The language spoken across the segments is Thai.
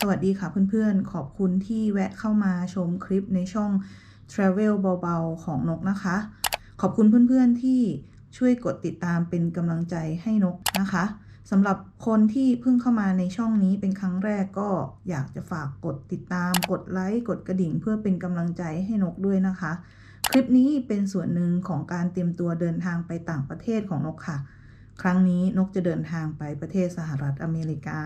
สวัสดีค่ะเพื่อนๆ ขอบคุณที่แวะเข้ามาชมคลิปในช่อง Travel เบาๆ ของนกนะคะ ขอบคุณเพื่อนๆที่ช่วยกดติดตามเป็นกำลังใจให้นกนะคะสำหรับคนที่เพิ่งเข้ามาในช่องนี้เป็นครั้งแรกก็อยากจะฝากกดติดตาม กดไลค์ กดกระดิ่งเพื่อเป็นกำลังใจให้นกด้วยนะคะ คลิปนี้เป็นส่วนหนึ่งของการเตรียมตัวเดินทางไปต่างประเทศของนกค่ะ ครั้งนี้นกจะเดินทางไปประเทศสหรัฐอเมริกา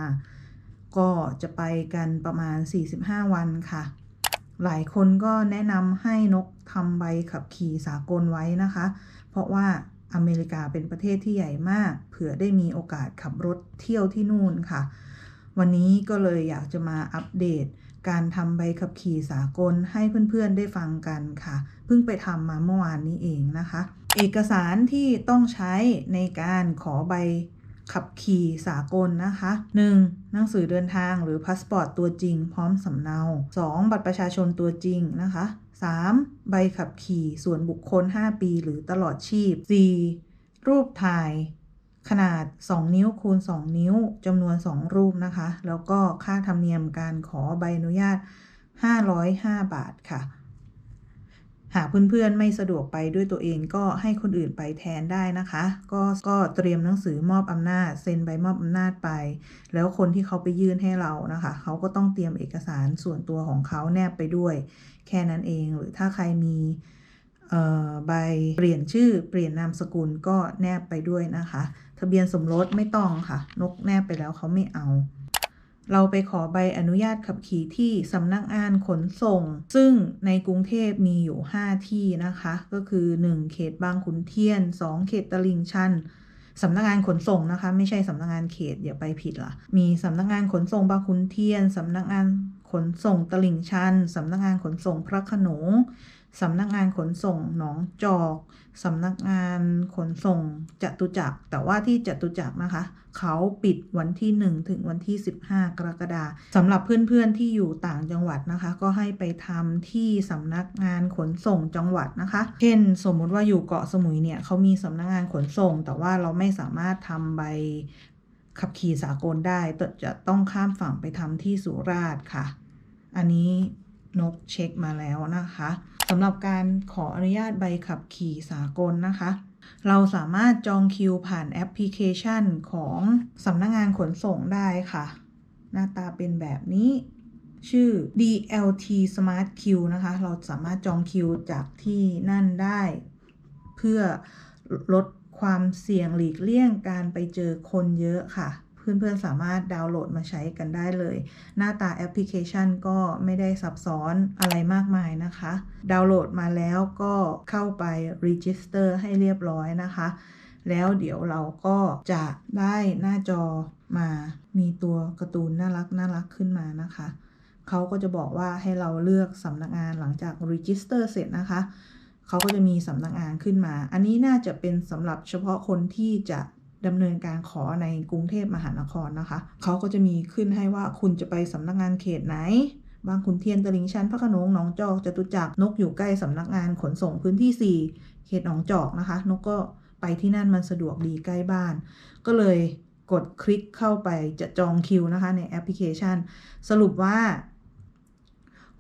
ก็จะไปกันประมาณ 45 วันค่ะ หลายคนก็แนะนำให้นกทำใบขับขี่สากลไว้นะคะ เพราะว่าอเมริกาเป็นประเทศที่ใหญ่มาก เผื่อได้มีโอกาสขับรถเที่ยวที่นู่นค่ะ วันนี้ก็เลยอยากจะมาอัปเดต การทำใบขับขี่สากลให้เพื่อนๆได้ฟังกันค่ะ เพิ่งไปทำมาเมื่อวานนี้เองนะคะ เอกสารที่ต้องใช้ในการขอใบ ขับขี่สากลนะคะ 1. หนังสือเดินทางหรือพาสปอร์ตตัวจริง พร้อมสำเนา 2. บัตรประชาชนตัวจริงนะคะ 3. ใบขับขี่ส่วนบุคคล 5 ปีหรือตลอดชีพ 4. รูปถ่าย ขนาด 2 นิ้วคูณ 2 นิ้วจำนวน 2 รูปนะคะ แล้วก็ค่าธรรมเนียมการขอใบอนุญาต 505 บาทค่ะ หากเพื่อนๆไม่สะดวกไปด้วยตัวเองก็ให้คนอื่นไปแทนได้นะคะ ก็ก็เตรียมหนังสือมอบอำนาจเซ็นใบมอบอำนาจไป แล้วคนที่เขาไปยื่นให้เรานะคะ เขาก็ต้องเตรียมเอกสารส่วนตัวของเขาแนบไปด้วย แค่นั้นเองหรือถ้าใครมีใบเปลี่ยนชื่อเปลี่ยนนามสกุลก็แนบไปด้วยนะคะ ทะเบียนสมรสไม่ต้องค่ะ นกแนบไปแล้วเขาไม่เอา เราไปขอใบอนุญาตขับขี่ที่สำนักงานขนส่ง ซึ่งในกรุงเทพมีอยู่ 5 ที่นะคะ ก็คือ 1 เขตบางขุนเทียน 2 เขตตลิ่งชันสำนักงานขนส่งนะคะ ไม่ใช่สำนักงานเขตอย่าไปผิดละมีสำนักงานขนส่งบางขุนเทียนสำนักงานขนส่งตลิ่งชันสำนักงานขนส่งพระขนง สำนักงานขนส่งหนองจอกสำนักงานขนส่งจตุจักร แต่ว่าที่จตุจักรนะคะ เขาปิดวันที่ 1 ถึงวันที่ 15 กรกฎาคมสำหรับเพื่อนๆที่อยู่ต่างจังหวัดนะคะ ก็ให้ไปทำที่สำนักงานขนส่งจังหวัดนะคะ เช่น สมมุติว่าอยู่เกาะสมุยเนี่ยเขามีสำนักงานขนส่ง แต่ว่าเราไม่สามารถทำใบขับขี่สากลได้จะต้องข้ามฝั่งไปทำที่สุราษฎร์ค่ะ อันนี้นกเช็คมาแล้วนะคะ สำหรับการขออนุญาตใบขับขี่สากลนะคะ เราสามารถจองคิวผ่านแอปพลิเคชันของสำนักงงานขนส่งได้ค่ะ หน้าตาเป็นแบบนี้ชื่อ DLT Smart Queue นะคะ เราสามารถจองคิวจากที่นั่นได้ เพื่อลดความเสี่ยงหลีกเลี่ยงการไปเจอคนเยอะค่ะ เพื่อนๆสามารถดาวน์โหลดมาใช้กันได้เลย หน้าตาแอปพลิเคชันก็ไม่ได้ซับซ้อนอะไรมากมายนะคะ ดาวน์โหลดมาแล้วก็เข้าไป register ให้เรียบร้อยนะคะ แล้วเดี๋ยวเราก็จะได้หน้าจอมามีตัวการ์ตูนน่ารักน่ารักขึ้นมานะคะเขาก็จะบอกว่าให้เราเลือกสำนักงานหลังจาก register เสร็จนะคะเขาก็จะมีสำนักงานขึ้นมา อันนี้น่าจะเป็นสำหรับเฉพาะคนที่จะ ดำเนินการขอในกรุงเทพมหานครนะคะ เขาก็จะมีขึ้นให้ว่าคุณจะไปสำนักงานเขตไหน บางขุนเทียนตลิ่งชันพระขนงหนองจอกจตุจักรนกอยู่ใกล้สำนักงานขนส่งพื้นที่ 4 เขตหนองจอกนะคะ นกก็ไปที่นั่นมันสะดวกดีใกล้บ้าน ก็เลยกดคลิกเข้าไปจะจองคิวนะคะในแอปพลิเคชัน สรุปว่า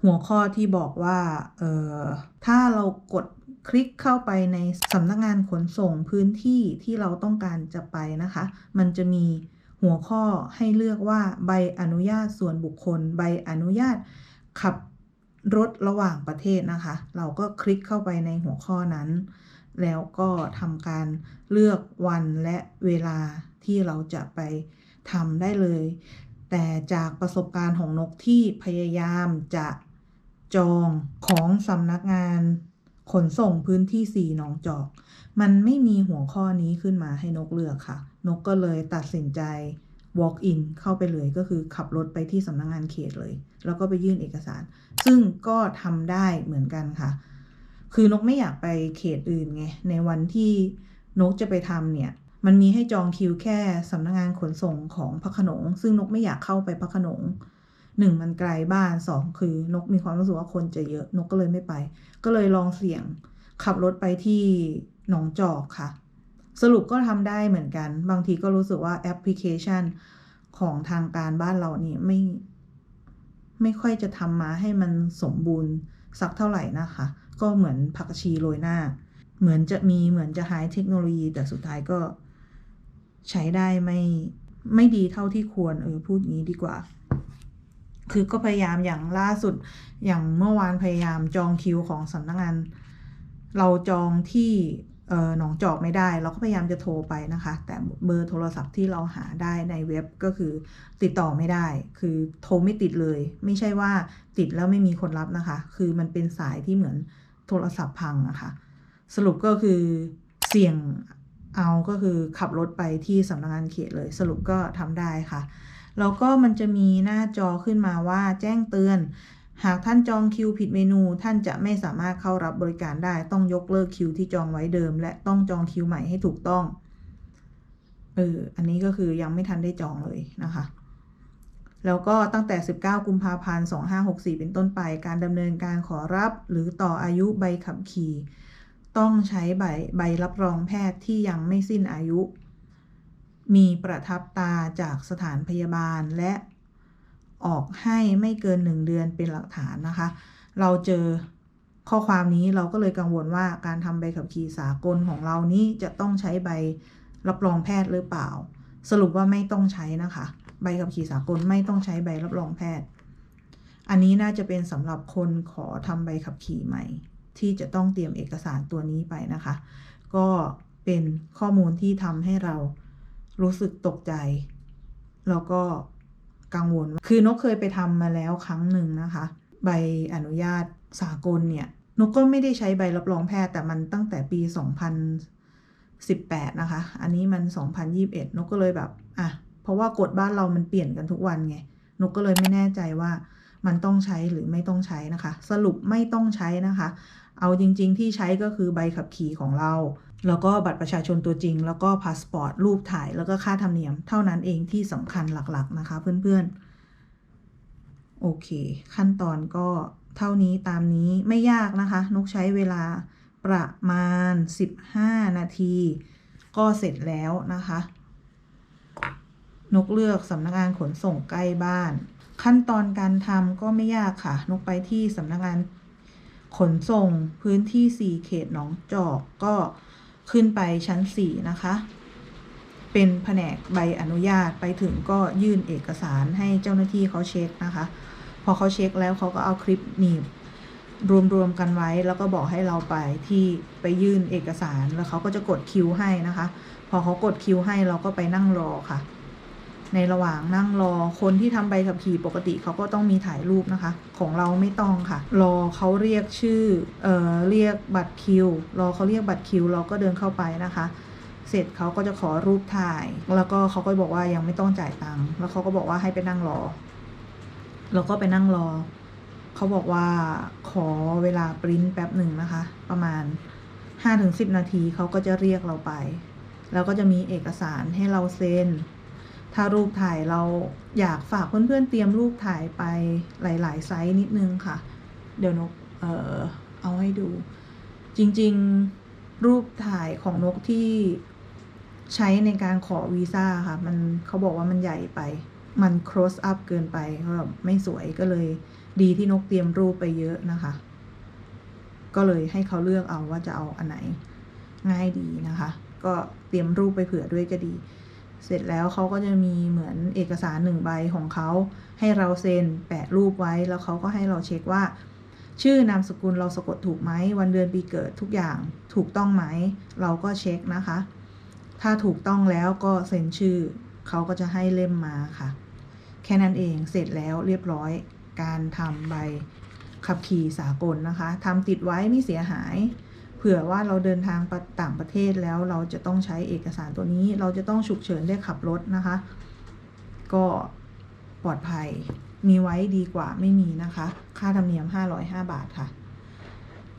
หัวข้อที่บอกว่า เอ่อถ้าเรากด คลิกเข้าไปในสำนักงานขนส่งพื้นที่ที่เราต้องการจะไปนะคะ มันจะมีหัวข้อให้เลือกว่าใบอนุญาตส่วนบุคคล ใบอนุญาตขับรถระหว่างประเทศนะคะ เราก็คลิกเข้าไปในหัวข้อนั้น แล้วก็ทำการเลือกวันและเวลาที่เราจะไปทำได้เลย แต่จากประสบการณ์ของนกที่พยายามจะจองของสำนักงาน ขนส่งพื้นที่สี่หนองจอก มันไม่มีหัวข้อนี้ขึ้นมาให้นกเลือกค่ะ นกก็เลยตัดสินใจ walk in เข้าไปเลยก็คือขับรถไปที่สำนักงงานเขตเลย แล้วก็ไปยื่นเอกสาร ซึ่งก็ทำได้เหมือนกันค่ะ คือนกไม่อยากไปเขตอื่นไง ในวันที่นกจะไปทำเนี่ย มันมีให้จองคิวแค่สำนักงงานขนส่งของพระขนง ซึ่งนกไม่อยากเข้าไปพระขนง หนึ่งมันไกลบ้านสองคือนกมีความรู้สึกว่าคนจะเยอะนกก็เลยไม่ไป ก็เลยลองเสี่ยงขับรถไปที่หนองจอกค่ะ สรุปก็ทำได้เหมือนกัน บางทีก็รู้สึกว่าแอปพลิเคชันของทางการบ้านเรานี่ไม่ ไม่ค่อยจะทำมาให้มันสมบูรณ์สักเท่าไหร่นะคะ ก็เหมือนผักชีโรยหน้า เหมือนจะมีเหมือนจะหายเทคโนโลยีแต่สุดท้ายก็ใช้ได้ไม่ไม่ดีเท่าที่ควรเออพูดงี้ดีกว่า คือก็พยายามอย่างล่าสุด อย่างเมื่อวานพยายามจองคิวของสำนักงาน เราจองที่เออหนองจอกไม่ได้ เราก็พยายามจะโทรไปนะคะ แต่เบอร์โทรศัพท์ที่เราหาได้ในเว็บก็คือติดต่อไม่ได้ คือโทรไม่ติดเลย ไม่ใช่ว่าติดแล้วไม่มีคนรับนะคะ คือมันเป็นสายที่เหมือนโทรศัพท์พังนะคะ สรุปก็คือเสี่ยงเอาก็คือขับรถไปที่สำนักงานเขตเลย สรุปก็ทำได้ค่ะ แล้วก็มันจะมีหน้าจอขึ้นมาว่าแจ้งเตือน หากท่านจองคิวผิดเมนู ท่านจะไม่สามารถเข้ารับบริการได้ต้องยกเลิกคิวที่จองไว้เดิม และต้องจองคิวใหม่ให้ถูกต้องเอออันนี้ก็คือยังไม่ทันได้จองเลยนะคะแล้วก็ตั้งแต่ 19 กุมภาพันธ์ 2564 เป็นต้นไป การดำเนินการขอรับหรือต่ออายุใบขับขี่ ต้องใช้ใบใบรับรองแพทย์ที่ยังไม่สิ้นอายุ มีประทับตาจากสถานพยาบาลและออกให้ไม่เกินหนึ่งเดือนเป็นหลักฐานนะคะ เราเจอข้อความนี้เราก็เลยกังวลว่าการทำใบขับขี่สากลของเรานี้จะต้องใช้ใบรับรองแพทย์หรือเปล่า สรุปว่าไม่ต้องใช้นะคะ ใบขับขี่สากลไม่ต้องใช้ใบรับรองแพทย์ อันนี้น่าจะเป็นสำหรับคนขอทำใบขับขี่ใหม่ ที่จะต้องเตรียมเอกสารตัวนี้ไปนะคะ ก็เป็นข้อมูลที่ทำให้เรา รู้สึกตกใจ แล้วก็กังวล คือนกเคยไปทำมาแล้วครั้งหนึ่งนะคะ ใบอนุญาตสากลเนี่ย นกก็ไม่ได้ใช้ใบรับรองแพทย์แต่มันตั้งแต่ปี 2018 นะคะ อันนี้มัน 2021 นกก็เลยแบบ อะ เพราะว่ากฎบ้านเรามันเปลี่ยนกันทุกวันไง นกก็เลยไม่แน่ใจว่ามันต้องใช้หรือไม่ต้องใช้นะคะ สรุปไม่ต้องใช้นะคะ เอาจริง ๆ ที่ใช้ก็คือใบขับขี่ของเรา แล้วก็บัตรประชาชนตัวจริง แล้วก็พาสปอร์ต รูปถ่าย แล้วก็ค่าธรรมเนียม เท่านั้นเองที่สำคัญหลักๆนะคะ เพื่อนๆ โอเค ขั้นตอนก็เท่านี้ตามนี้ไม่ยากนะคะ นกใช้เวลาประมาณ 15 นาที ก็เสร็จแล้วนะคะ นกเลือกสำนักงานขนส่งใกล้บ้าน ขั้นตอนการทำก็ไม่ยากค่ะ นกไปที่สำนักงานขนส่งพื้นที่ 4 เขตหนองจอกก็ ขึ้นไปชั้น 4 นะคะ เป็นแผนกใบอนุญาตไปถึงก็ยื่นเอกสารให้เจ้าหน้าที่เขาเช็คนะคะ พอเขาเช็คแล้วเขาก็เอาคลิปหนีบรวมๆกันไว้แล้วก็บอกให้เราไปที่ไปยื่นเอกสารแล้วเขาก็จะกดคิวให้นะคะ พอเขากดคิวให้เราก็ไปนั่งรอค่ะ ในระหว่างนั่งรอคนที่ทำใบขับขี่ปกติเขาก็ต้องมีถ่ายรูปนะคะ ของเราไม่ต้องค่ะ รอเขาเรียกชื่อเอ่อเรียกบัตรคิว รอเขาเรียกบัตรคิว เราก็เดินเข้าไปนะคะเสร็จเขาก็จะขอรูปถ่าย แล้วก็เขาก็บอกว่ายังไม่ต้องจ่ายตังค์ แล้วเขาก็บอกว่าให้ไปนั่งรอ เราก็ไปนั่งรอ เขาบอกว่าขอเวลาปริ้นแป๊บหนึ่งนะคะ ประมาณ5-10 นาทีเขาก็จะเรียกเราไป แล้วก็จะมีเอกสารให้เราเซ็น ถ้ารูปถ่ายเราอยากฝากเพื่อนๆเตรียมรูปถ่ายไปหลาย ๆ ไซส์นิดนึงค่ะ เดี๋ยวนกเออเอาให้ดู จริงๆรูปถ่ายของนกที่ใช้ในการขอวีซ่าค่ะ มันเขาบอกว่ามันใหญ่ไป มัน close up เกินไปเขาแบบไม่สวยก็เลยดีที่นกเตรียมรูปไปเยอะนะคะ ก็เลยให้เขาเลือกเอาว่าจะเอาอันไหนง่ายดีนะคะ ก็เตรียมรูปไปเผื่อด้วยก็ดี เสร็จแล้วเขาก็จะมีเหมือนเอกสารหนึ่งใบของเขาให้เราเซ็นแปะรูปไว้แล้วเขาก็ให้เราเช็คว่า ชื่อนามสกุลเราสะกดถูกไหมวันเดือนปีเกิดทุกอย่างถูกต้องไหม เราก็เช็คนะคะ ถ้าถูกต้องแล้วก็เซ็นชื่อเขาก็จะให้เล่มมาค่ะ แค่นั้นเองเสร็จแล้วเรียบร้อยการทำใบขับขี่สากลนะคะทำติดไว้ไม่เสียหาย เผื่อว่าเราเดินทางไปต่างประเทศแล้วเราจะต้องใช้เอกสารตัวนี้ เราจะต้องฉุกเฉินได้ขับรถนะคะ ก็ปลอดภัยมีไว้ดีกว่าไม่มีนะคะ ค่าธรรมเนียม 505 บาทค่ะ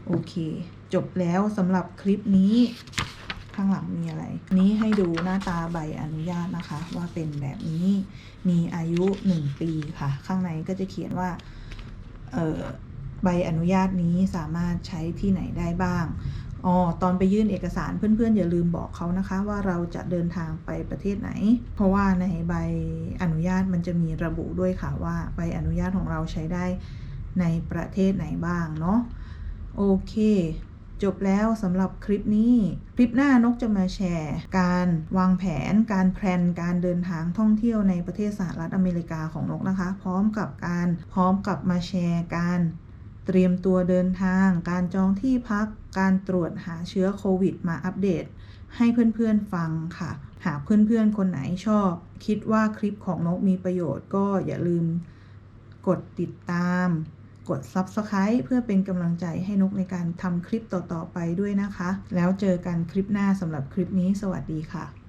โอเค จบแล้วสำหรับคลิปนี้ ข้างหลังมีอะไร นี้ให้ดูหน้าตาใบอนุญาตนะคะ ว่าเป็นแบบนี้มีอายุ 1 ปีค่ะ ข้างในก็จะเขียนว่า เอ่อ ใบอนุญาตนี้สามารถใช้ที่ไหนได้บ้างอ๋อตอนไปยื่นเอกสารเพื่อนๆ อย่าลืมบอกเขานะคะว่าเราจะเดินทางไปประเทศไหน เพราะว่าในใบอนุญาตมันจะมีระบุด้วยค่ะว่าใบอนุญาตของเราใช้ได้ในประเทศไหนบ้างเนาะโอเค จบแล้วสำหรับคลิปนี้ คลิปหน้านกจะมาแชร์ การวางแผน การแพลนการเดินทางท่องเที่ยวในประเทศสหรัฐอเมริกาของนกนะคะ พร้อมกับการพร้อมกับมาแชร์การ เตรียมตัวเดินทาง การจองที่พัก การตรวจหาเชื้อโควิดมาอัปเดต ให้เพื่อนๆฟังค่ะ หากเพื่อนๆ คนไหนชอบ คิดว่าคลิปของนกมีประโยชน์ก็อย่าลืมกดติดตาม กด Subscribe เพื่อเป็นกำลังใจให้นกในการทำคลิปต่อๆไปด้วยนะคะ แล้วเจอกันคลิปหน้าสำหรับคลิปนี้ สวัสดีค่ะ